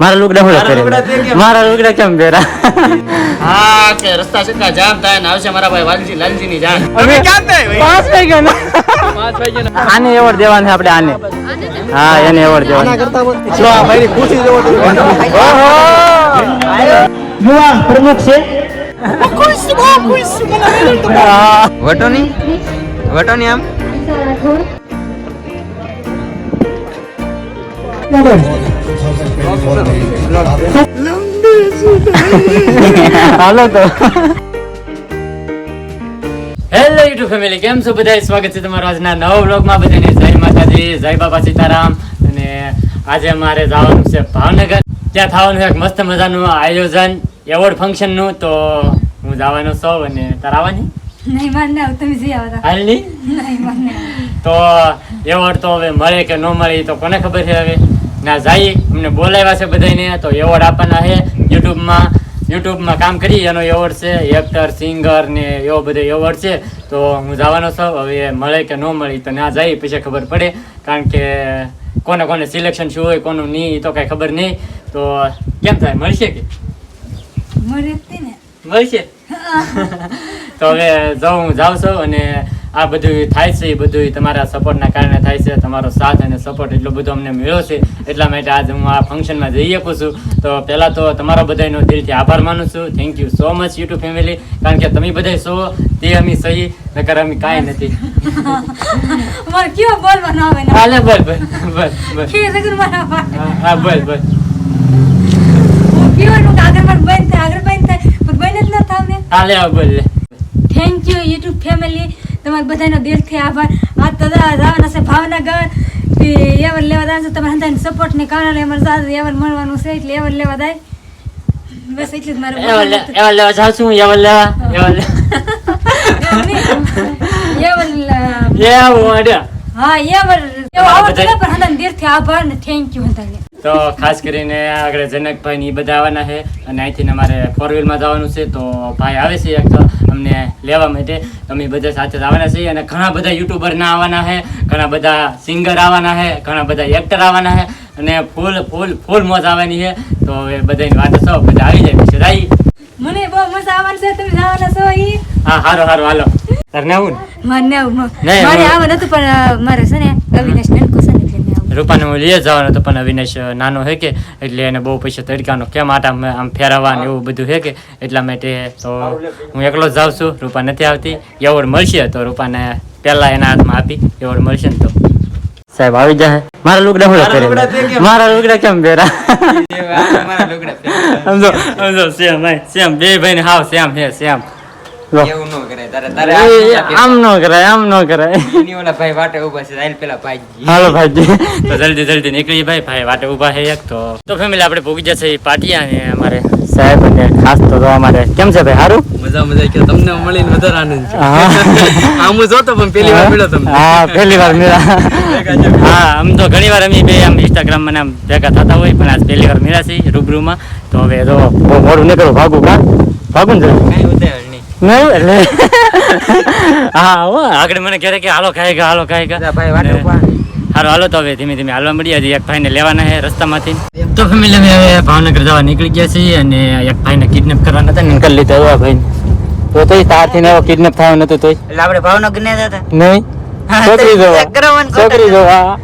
મારા લુગડા હું મારા લુગડા કેમ? મારા લુગડા કેમ પહેરા? હા કે રસ્તા સટકા જામ થાય ને આવશે મારા ભાઈ વાલજી લાલજી ની જાન અમે ક્યાં થાય ભાઈ? પાંચ વાગ્યા ને. પાંચ વાગ્યા આને એવોર્ડ દેવાનો આપણે આને. હા એને એવોર્ડ દેવાનો જો આ ભાઈ ખુશી જેવો યુવા પ્રમુખ છે. હા. વટોની? વટોની આમ? હાલો તો હેલો યુટ્યુબ ફેમિલી કેમ છો બધા સ્વાગત છે તમારું આજના નવા બ્લોગમાં બધાને જય માતાજી જય બાબા સીતારામ. અને આજે અમારે જવાનું છે ભાવનગર. ત્યાં થવાનું એક મસ્ત મજાનું આયોજન એવોર્ડ ફંક્શનનું. તો હું જવાનો છું અને તાર આવવાની? નહીં માર ના તમે જઈ આવતા હાલની નહીં? માર ના તો એવોર્ડ તો હવે મળે કે ન મળે તો કોને ખબર છે હવે? ના જાય અમને બોલાવ્યા છે બધાને તો એવોર્ડ આપવાના છે. યુટ્યુબમાં યુટ્યુબમાં કામ કરી એનો એવોર્ડ છે. એક્ટર સિંગર ને એવો બધો એવોર્ડ છે. તો હું જવાનો છું. હવે મળે કે ન મળી તો ના જાય પછી ખબર પડે. કારણ કે કોને કોને સિલેક્શન શું હોય કોનું નહીં એ તો કાંઈ ખબર નહીં. તો કેમ થાય? મળશે કે? મળશે? તો હવે જાઉં હું જાઉં છું અને આ બધું થાય છે એ બધું તમારા સપોર્ટના કારણે થાય છે તમારો સાથ અને સપોર્ટ એટલો બધો અમને મળ્યો છે. એટલા માટે આજે હું આ ફંક્શનમાં જઈ શકું છું. તો પહેલાં તો તમારો બધાનો દિલથી આભાર માનું છું. Thank you so much YouTube family કારણ કે તમે બધા સો તે અમે સહી નકર અમે કાંઈ નથી. હાલે હા બોલ બસ બસ હું ને હાલે બોલ થેન્ક યુ યુટ્યુબ ફેમિલી તમારા બધાનો દિલથી આભાર. આ તો જવાના છે ભાવનગર એવર લેવા જાય છે તમારા હંધાની સપોર્ટને કારણે અમારે જાય એવર મળવાનું છે એટલે એવર લેવા જાય. બસ એટલું જ મારે એવર લેવા જાઉં છું એવર લેવા એવર લેવા એવર હા એવર એવો આવડતું પણ હંધાની દિલથી આભાર ને થેન્ક યુ હંધાને તો ખાસ કરીને આગળ જનકભાઈ ને બધા આવવાના છે. અને અહીંથી અમારે ફોર વ્હીલમાં જવાનું છે. તો ભાઈ આવે છે એક તો અમને લેવા માટે. અમે બધા સાથે આવવાના છીએ. અને ઘણા બધા યુટ્યુબર ના આવવાના છે. ઘણા બધા સિંગર આવવાના છે. ઘણા બધા એક્ટર આવવાના છે. અને ફૂલ ફૂલ ફૂલ મોજ આવવાની છે. તો હવે બધાની વાત છો બધા આવી જાય. પછી રાઈ મને બહુ મજા આવવાની છે. તમે જવાના છો ઈ? હા હારો હારો હાલો. તાર આવું ને? મારે આવું મારે આવવાનું હતું પણ મારે છે ને અવિનાશ નનકો છે ને એટલે મેં આવું. રૂપાને હું લઈ જવાનો હતો પણ અવિનાશ નાનો હે કે એટલે એને બહુ પૈસા તડકાનો કેમ આટા આમ આમ ફેરવવા ને એવું બધું હે કે એટલા માટે તો હું એકલો જ જાઉં છું રૂપા નથી આવતી. એવોર્ડ મળશે તો રૂપાને પહેલાં એના હાથમાં આપી એવોર્ડ મળશે ને તો. સાહેબ આવી જાય મારા લુગડા હું મારા લુગડા કેમ? મારા લુગડા કેમ પહેરા? સમજો સમજો સેમ ભાઈ સેમ બે ભાઈ ને હાવ સેમ હે સેમ. એવું ન કરે. તારે તારે આમ ન કરાય આમ ન કરાય. એની ઓલા ભાઈ વાટે ઊભા છે. આઈલ પેલા ભાઈ હાલો ભાઈજી. તો જલ્દી જલ્દી નીકળી ભાઈ. ભાઈ વાટે ઊભા છે એક તો. તો ફેમિલી આપણે ભોગી જશે પાટિયા અને અમારે સાહેબ અને ખાસ તો તો અમારે. કેમ છે ભાઈ? સારું મજા મજા. કે તમને મળીને વધારે આનંદ છે. આમ હું જોતો પણ પેલી વાર મળ્યો તમને. હા પહેલી વાર મળ્યા. હા આમ તો ઘણી વાર અમે બે આમ ઇન્સ્ટાગ્રામ મને આમ ભેગા થતા હોય પણ આજ પહેલી વાર મળ્યા છે રૂબરૂમાં. તો હવે તો બહુ મોડું નીકળું ભાગું કા? ભાગું ને. કઈ ઉતાવળ નહીં નહીં એટલે હા હો આગળ મને કહે હાલો ખાઈ હાલો ખાઈ ભાઈ વાટે ગયા હાલો તો હવે ધીમે ધીમે હાલવા મળી હજી એક ભાઈને લેવાના છે રસ્તામાંથી. તો ફેમિલી અમે હવે ભાવનગર જવા નીકળી ગયા છીએ અને એક ભાઈને કિડનેપ કરવાના હતા ને કરી લીધા એવા ભાઈને. તો તોય તારથી ને એવો કિડનેપ થયો નતો તોય. એટલે આપણે ભાવનગર ને જતા નહીં. છોકરી જોવા. છોકરી જોવા.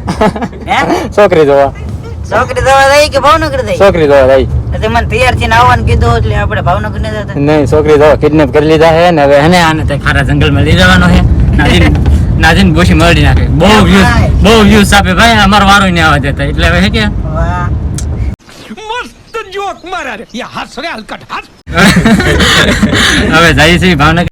છોકરી જોવા. છોકરી દવા દઈ કે ભાવનગર દઈ? છોકરી દવા દઈ. એટલે મને તૈયાર થઈને આવવાનું કીધું એટલે આપણે ભાવનગર ને જતા. નહીં છોકરી દવા કિડનેપ કરી લીધા છે ને હવે એને આને તે ખારા જંગલમાં લઈ જવાનો છે. નાજીન નાજીન ગોશી મળી નાખે. બહુ વ્યૂઝ બહુ વ્યૂઝ આપે ભાઈ અમારો વારો ને આવવા દેતા. એટલે હવે હે કે? હસ હવે જાય છે ભાવનગર.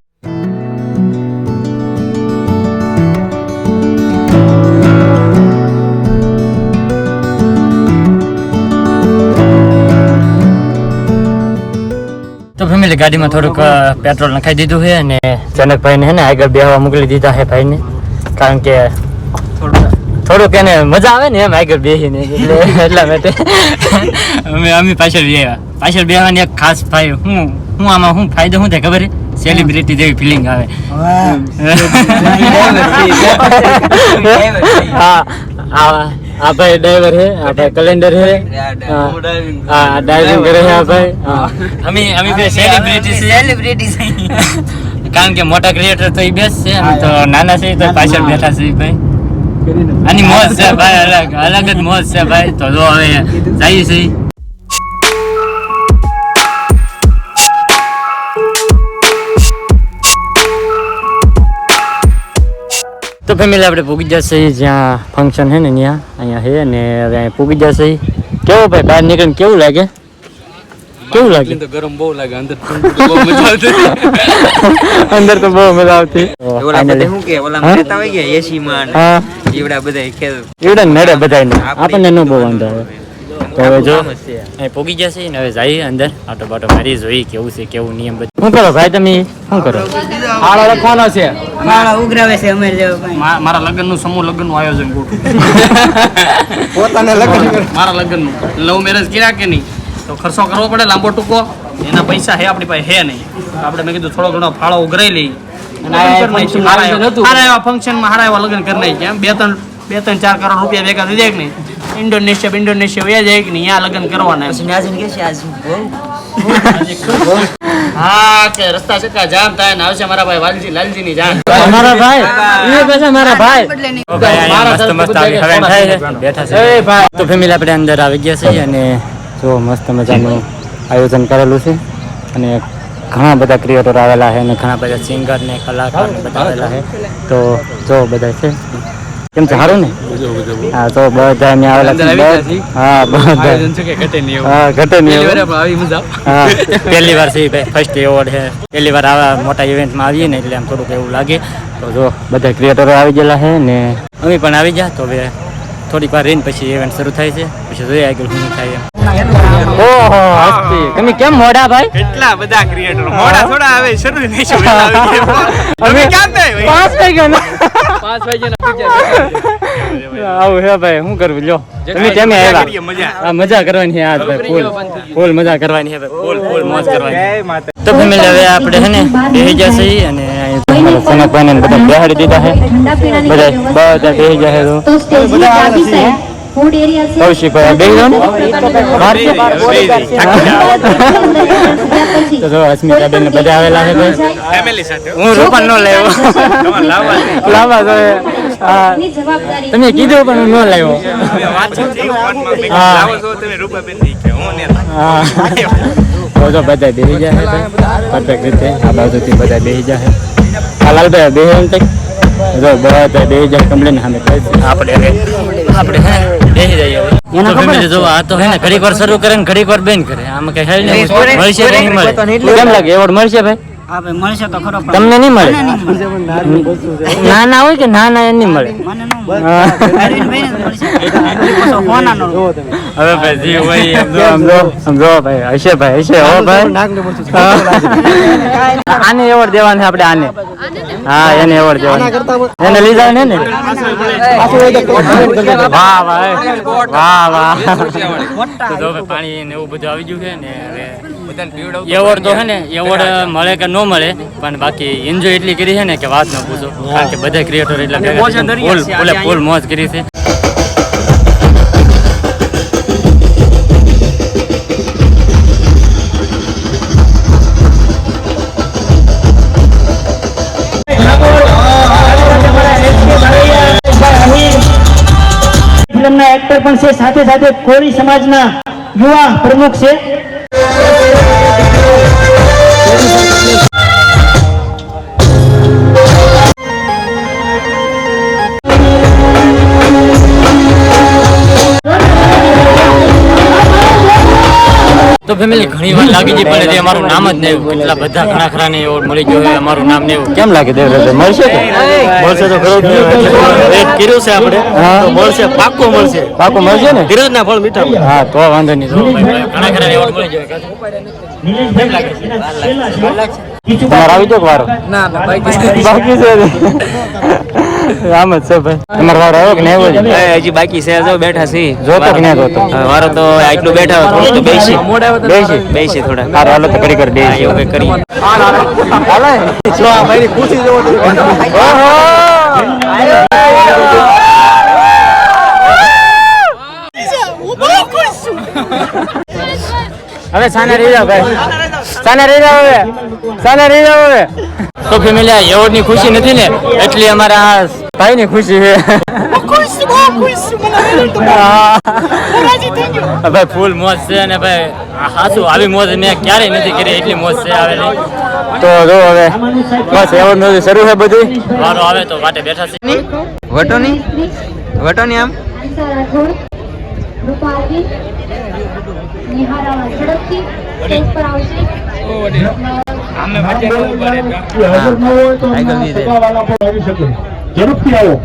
તો ફેમિલી ગાડીમાં થોડુંક પેટ્રોલ નખાઈ દીધું છે અને જનકભાઈને હે ને આગળ બેહવા મોકલી દીધા છે ભાઈને. કારણ કે થોડુંક એને મજા આવે ને એમ આગળ બેસીને એટલે એટલા માટે. અમે અમે પાછળ બેહ્યા. પાછળ બેહવાની એક ખાસ ભાઈ હું હું આમાં શું ફાયદો શું થાય ખબર છે? સેલિબ્રિટી જેવી ફિલિંગ આવે. હા હા. આ ભાઈ ડ્રાઈવર હે આ ભાઈ કેલેન્ડર હે. હા. હા, ડ્રાઇવિંગ કરે. હે આ ભાઈ. હા. અમે અમે બે સેલિબ્રિટી છે સેલિબ્રિટી છે કારણ કે મોટા ક્રિએટર તો એ બેસ છે અમે તો નાના છે તો પાછળ બેઠા છે ભાઈ. આની મોજ છે ભાઈ અલગ અલગ જ મોજ છે ભાઈ. તો જો હવે જઈએ છીએ. તો ફેમિલી આપણે પૂગી જશે જ્યાં ફંક્શન છે ને ત્યાં. અહીંયા છે ને હવે અહીંયા પૂગી જશે. કેવો ભાઈ બહાર નીકળીને કેવું લાગે? કેવું લાગે? તો ગરમ બહુ લાગે અંદર બહુ મજા આવતી. અંદર તો બહુ મજા આવતી. ઓલા બધા શું કે ઓલા હા? હોય કે એસી માં ઈવડા બધા ખેલ એવડે નડે બધાને આપણને ન બહુ વાંધો આવે. તો હવે જો કામ. અહીં પૂગી જશે ને હવે જઈએ અંદર. આટો બાટો મારી જોઈએ કેવું છે કેવું નિયમ બધું. શું કરો ભાઈ તમે? શું કરો? હાડો લખવાનો છે. માળા ઉઘરાવે છે અમે મારા લગ્નનું સમૂહ લગ્નનું આયોજન ગોઠવું. મારા લગ્નનું. લવ મેરેજ કર્યા કે નહીં? તો ખર્ચો કરવો પડે લાંબો ટૂંકો. એના પૈસા હે આપણી પાસે હે નહીં. તો આપણે મેં કીધું થોડો ઘણો ફાળો ઉઘરાઈ લઈ અને આ function માં હારા એવા- ફંક્શનમાં હારા એવા લગ્ન કરી એમ બે ત્રણ બે ત્રણ ચાર કરોડ રૂપિયા ભેગા થઈ જાય કે નહીં? ઇન્ડોનેશિયા ઇન્ડોનેશિયા વયા જાય કે નહીં? આ લગ્ન કરવાના. પછી નાજીને કે છે આજ હા કે રસ્તા ચક્કા જામ થાય ને આવશે મારા ભાઈ વાલજી લાલજી ની જાન. મારા ભાઈ? એ પાછા મારા ભાઈ? મારા મસ્ત મસ્ત આવી હવેન થાય છે. બેઠા છે. તો ફેમિલી આપણે અંદર આવી ગયા છે અને જો મસ્ત મજાનું આયોજન કરેલું છે. અને ઘણા બધા ક્રિએટર આવેલા છે અને ઘણા બધા સિંગર ને કલાકાર બધા આવેલા છે. તો જો બધા છે. કેમ સારું ને? હા તો બધા અહીંયા આવેલા છે. હા બધા. આયોજન છે કે ઘટે નહીં હા ઘટે નહીં પહેલી વાર એવું. આપણે આવી મજા હા. પહેલી વાર છે ભાઈ ફર્સ્ટ એવોર્ડ છે. પહેલી વાર આવા મોટા ઇવેન્ટમાં આવીએ ને એટલે આમ થોડુંક એવું લાગે. તો જો બધા ક્રિએટરો આવી ગયેલા છે ને અમે પણ આવી ગયા. તો હવે થોડીક વાર રહીને પછી ઇવેન્ટ શરૂ થાય છે. પછી જોઈએ આગળ શું થાય એમ. ઓહો હસ્તી. તમે કેમ મોડા ભાઈ? કેટલા બધા ક્રિએટર મોડા થોડા આવે શરૂ નહીં અમે ક્યાં થાય પાંચ થઈ ગયા ને. પાંચ પૂજા આવું હે ભાઈ શું કરવું? લ્યો. તમે કેમ આવ્યા? મજા. આ મજા કરવાની છે આજ ભાઈ ફૂલ. ફૂલ મજા કરવાની છે ભાઈ ફૂલ ફૂલ મોજ કરવાની. તો ફેમિલી હવે આપણે હે ને બેસી જશે અને સનકભાઈ ને બધા બેહાડી દીધા છે બધા બધા બેસી જાય તો. બધા ફૂડ એરિયા છે કૌશિકભાઈ બેહી જાઓ ને તો જો અસ્મિતાબેન ને બધા આવેલા છે ભાઈ ફેમિલી સાથે. હું રૂપન નો લાવ્યો. તમારે લાવવા. લાવવા જોઈએ તમે કીધું પણ હું ન લાવ્યો. હા. લાવો છો તમે રૂપાબેનથી કે હું ને હા. તો જો બધા બેસી જાય પરફેક્ટ રીતે આ બાજુથી બધા બેસી જાય આ લાલભાઈ એમ કંઈક જો બધા બેસી જાય કમ્પ્લેન સામે. આપણે આપણે હે. બેસી જાય હવે. તો family જો આ તો હે ને ઘડીક વાર શરૂ કરે ને ઘડીક વાર બેન કરે. આમાં કઈ હેલ નહીં મળશે નહીં મળે? કેમ લાગે? એવોર્ડ મળશે ભાઈ? હા મળશે તો ખરો તમને નહીં મળે? ના ના હોય કે ના ના એ નહીં મળે? હવે ભાઈ જી ભાઈ. હશે ભાઈ હશે. હો ભાઈ. આને એવોર્ડ દેવાનો છે આપણે આને. હા એને એવોર્ડ દેવાનો. એને લીધા ને ને વાહ વાહ. વાહ વાહ. તો પાણી ને એવું બધું આવી ગયું છે ને હવે એવોર્ડ તો છે ને એવોર્ડ મળે કે ન મળે પણ બાકી એન્જોય એટલી કરી છે ને કે વાત ન પૂછો. કારણ કે બધા ક્રિએટર એટલા ભેગા ફૂલ મોજ કરી છે. ફિલ્મના એક્ટર પણ છે સાથે સાથે કોળી સમાજના યુવા પ્રમુખ છે. તો ફેમિલી ઘણી વાર લાગી ગઈ પડે અમારું નામ જ નહીં એટલા કેટલા બધા ઘણા ખરા ને એવોર્ડ મળી ગયો અમારું નામ નહીં આવ્યું. કેમ લાગે દેવરાજ મળશે કે? મળશે તો ખરો વેટ કર્યું છે આપણે. તો મળશે પાક્કો મળશે. પાક્કો મળશે ને? ધીરજના ફળ મીઠા હા તો વાંધો નહીં ઘણા ખરા એવોર્ડ મળી ગયો. તમારે આવી જાવ વારો? ના બાકી બાકી છે ને? આમ જ છે ભાઈ. તમારો વારો આવ્યો કે નહીં આવ્યો હજી? બાકી છે જો બેઠા છે જોતો કે નહીં જોતો? વારો તો આટલું બેઠા થોડું તો બેસી. બેસી. બેસી. થોડા. હારો હાલો તો કરી કર દે એવું કરી હાલો. જો આ ભાઈની ખુશી જોવો ઓહો! હવે સાને રહી જાવ ભાઈ. સાને રહી જાવ હવે. સાને રહી જાવ હવે. તો ફેમિલી આ એવોર્ડ ખુશી નથી ને? એટલી અમારા આ ભાઈ ની ખુશી છે. ભાઈ ફૂલ મોજ છે અને ભાઈ હાસુ આવી મોજ મેં ક્યારેય નથી કરી એટલી મોજ છે આવેલી. તો જો હવે બસ એવોર્ડનું શરૂ છે બધી. વારો આવે તો વાટે બેઠા છે. વટોની? વટોની આમ? હંસા રાઠોડ રૂપા આરવી નિહારા ઝડપથી સ્ટેજ પર આવશે. ઝડપથી આવો.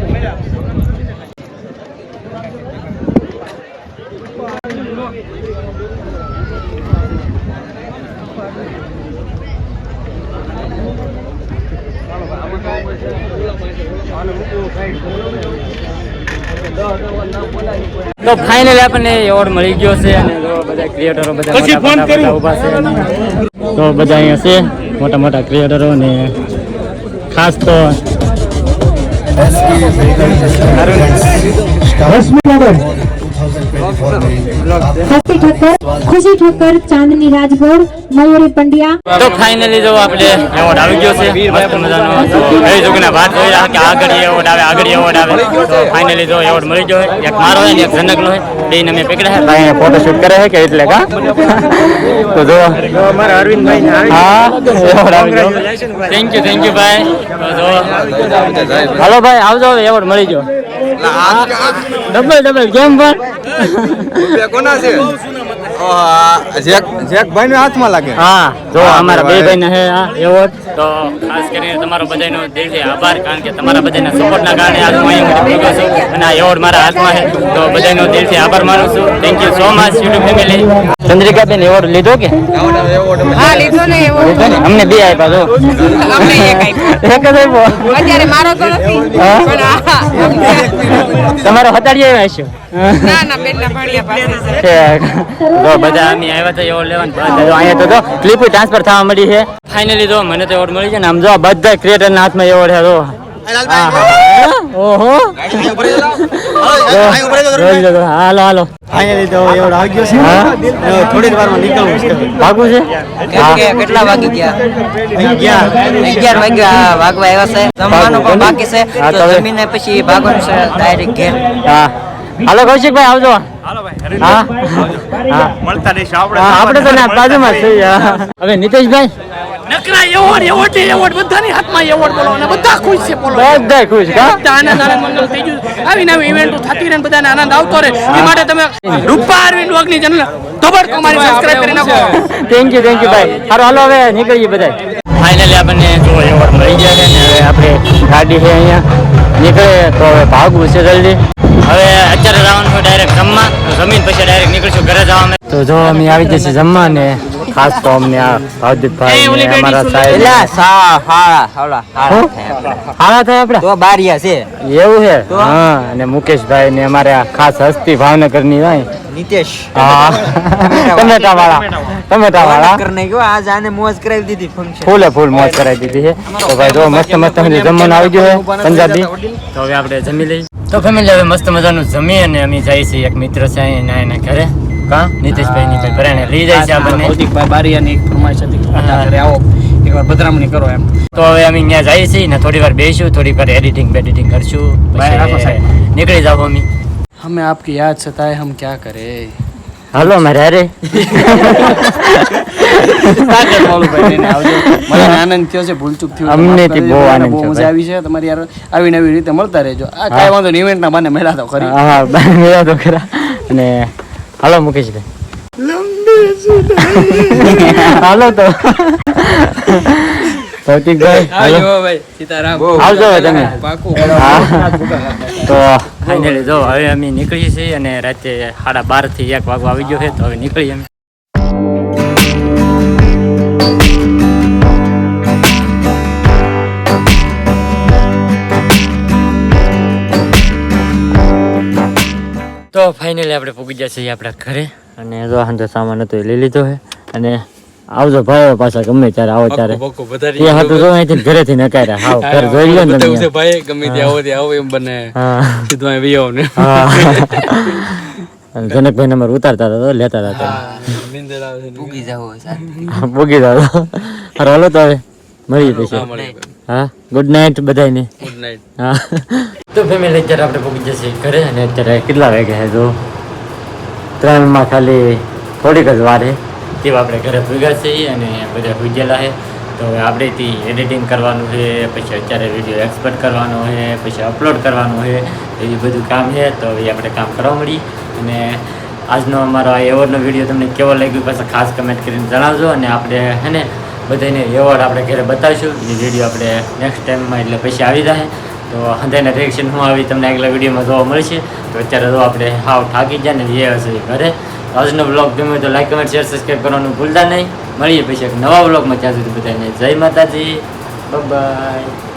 તો ફાઇનલી આપણને એવોર્ડ મળી ગયો છે અને બધા ક્રિએટરો બધા. ઊભા છે. તો બધા અહીંયા છે મોટા મોટા ક્રિએટરો ને ખાસ તો રશ્મિ મેડમ હસ્તી ઠક્કર ખુશી ઠક્કર ચાંદની રાજગોર મયુરી પંડ્યા. તો ફાઇનલી જો આપણે એવોર્ડ આવી ગયો છે મસ્ત મજાનો. તો કહી શકું ને વાત જોઈ રહ્યા કે આગળ એવોર્ડ આવે આગળ એવોર્ડ આવે. તો ફાઇનલી જો એવોર્ડ મળી ગયો છે એક મારો હોય ને એક જનકનો હોય બેને મેં પકડ્યા છે. ભાઈ ફોટો શૂટ કરે છે કે એટલે કા? તો જો. અમારા અરવિંદભાઈ હા એવોર્ડ આવી ગયો. થેન્ક યુ થેન્ક યુ ભાઈ. તો જો. હાલો ભાઈ આવજો હવે એવોર્ડ મળી ગયો. ડબલ ડબલ કેમ પણ કોના છે? જેક જેક ભાઈ હાથમાં લાગે. હા જો અમારા બે ભાઈ. હે આ એવોર્ડ તો ખાસ કરીને તમારો બધાનો દિલથી આભાર કારણ કે તમારા બધાના સપોર્ટના કારણે આજ હું અહીંયા ભેગો છું અને આ એવોર્ડ મારા હાથમાં છે. તો બધાનો દિલથી આભાર માનું છું. Thank you so much YouTube family Chandrikaben award લીધો કે? હા લીધો ને એવો લીધો ને? અમને બે આપ્યા જો અમને એક આપ્યો. એક જ આપ્યો અત્યારે મારો તો નથી. પણ તમારો હતાડી આવ્યા હશો? ના ના બેન ના ભાણિયા પાસે. છે છે. બધા અમે આવ્યા તો એવોર્ડ લેવાનું. અહીંયા તો ક્લિપ ટ્રાન્સફર થવા મળી છે. ફાઇનલી જો મને તો એવોર્ડ મળી છે ને આમ જો બધા ક્રિએટર ના હાથમાં એવોર્ડ છે ઓહો. હાલો હાલો ફાઇનલી તો એવોર્ડ આવી ગયો છે. થોડી વારમાં નીકળવું છે. ભાગવું છે? કેટલા વાગી ગયા? ગયા અગિયાર વાગ્યા વાગવા આવ્યા છે. જમવાનું પણ બાકી છે. તો તો જમીને પછી ભાગવાનું છે ડાયરેક્ટ ઘેર. હા. હાલો કૌશિકભાઈ આવજો. હા? હા. મળતા રહીશું. આપણે આપણે તો ના બાજુમાં જ હવે નીતિશભાઈ? નકરા એવોર્ડ એવોર્ડ એવોર્ડ. બધાની હાથમાં એવોર્ડ બોલો અને બધા ખુશ છે બોલો. બધા ખુશ કા? બધા આનંદ આનંદ મંગલ થઈ ગયું. આવી નવી ઇવેન્ટો થતી રહે બધાને આનંદ આવતો રહે. એ માટે તમે રૂપા અરવિંદ વગની ચેનલ ધબડકો મારી સબસ્ક્રાઇબ કરી નાખો. થેન્ક યુ થેન્ક યુ ભાઈ. હારો હાલો હવે નીકળીએ બધા ફાઇનલી આપણને જો એવોર્ડ મળી ગયા છે ને હવે આપણે ગાડી છે અહીંયા. નીકળે તો હવે ભાગવું છે જલ્દી. હવે અત્યારે જવાનું છે ડાયરેક્ટ જમવા જમીન પછી ડાયરેક્ટ નીકળશું ઘરે જવા તો જો અમે આવી જશે જમવા ને ખાસ તો અમને આ હાર્દિકભાઈ ને અમારા સાહેબ સા હાળા હાળા શું? થાય આપણે તો બારિયા છે. એવું છે? હા અને મુકેશભાઈ ને અમારે આ ખાસ હસ્તી ભાવનગરની હોય. નિતેશ. હા. ટમેટા વાળા ટમેટા વાળા કરને ગયો આજ આને મોજ કરાવી દીધી ફંક્શન ફૂલે ફૂલ મોજ કરાવી દીધી છે. તો ભાઈ જો મસ્ત મસ્ત સુધી જમવાનું આવી ગયું છે પંજાબી તો હવે આપણે જમી લઈએ. તો ફેમિલી હવે મસ્ત મજાનું જમી અને અમે જઈએ છીએ એક મિત્ર છે અહીંયા એના ઘરે. કા? નીતિશભાઈ નીતિશ ભરાણે લઈ જાય છે આપણને. કૌતિકભાઈ બારિયાની ફરમાઈશ હતી આવો. એકવાર પધરામણી કરો એમ. તો હવે અમે ત્યાં જઈએ છીએ ને થોડી વાર બેસીશું થોડી વાર એડિટિંગ બેડિટિંગ કરશું. નીકળી જાવ અમે. હમે આપકી યાદ સતાય હમ ક્યા કરે? હાલો મારે અરે આનંદ થયો છે ભૂલચૂક થયું અમને બહુ આનંદ બહુ મજા આવી છે. તમારી યાર આવી નવી રીતે મળતા રહેજો. આ કાંઈ વાંધો ઇવેન્ટના બાને મેળા તો ખરી. હા મેળા તો કરા અને હાલો મુકેશભાઈ હાલો તો ભૌતિકભાઈ. ભાઈ સીતારામ આવજો હવે તમે તો ફાઇનલી જો હવે અમે નીકળીએ છીએ અને રાતે સાડા બારથી એક વાગવા આવી ગયો છે તો હવે નીકળીએ અમે તો ફાઇનલી આપણે પૂગી ગયા છીએ આપણા ઘરે. અને જો આંધો સામાન હતો એ લઈ લીધો છે. અને આવજો ભાઈ પાછા ગમે ત્યારે આવો ત્યારે. એ હતું તો અહીંથી ઘરેથી નકાર્યા. હાવ ઘર જોઈ લો ને ભાઈ ગમે ત્યાં આવો ત્યાં આવો એમ બને. સીધો અહીં આવો ને. જનકભાઈ નંબર ઉતારતા હતા તો લેતા હતા પૂગી જાવ પૂગી જાવ હાલો તો હવે મળીએ પછી. હા? ગુડ નાઇટ બધાને ગુડ નાઇટ હા. તો ફેમિલી અત્યારે આપણે પહોંચી જશે ઘરે અને અત્યારે કેટલા વાગ્યા છે તો ત્રણમાં ખાલી થોડીક જ વાર. છે તેવા આપણે ઘરે ભૂગ્યા છીએ અને બધા ભૂજેલા છે તો હવે આપણેથી એડિટિંગ કરવાનું છે પછી અત્યારે વીડિયો એક્સપોર્ટ કરવાનો છે પછી અપલોડ કરવાનું છે એ બધું કામ છે તો હવે આપણે કામ કરવા મળી અને આજનો અમારો આ એવોર્ડનો વીડિયો તમને કેવો લાગ્યો પાછા ખાસ કમેન્ટ કરીને જણાવજો. અને આપણે હે ને બધાને વ્યવહાર આપણે ઘરે બતાવીશું. એ વીડિયો આપણે નેક્સ્ટ ટાઈમમાં એટલે પછી આવી જાય. તો હંધાઈના રિએક્શન હું આવી તમને આગલા વિડીયોમાં જોવા મળશે. તો અત્યારે તો આપણે હાવ થાકી જાય ને એ હશે ઘરે. આજનો બ્લોગ ગમે તો લાઈક કમેન્ટ શેર સબસ્ક્રાઈબ કરવાનું ભૂલતા નહીં. મળીએ પછી એક નવા બ્લોગમાં ત્યાં સુધી બધાને જય માતાજી. બાય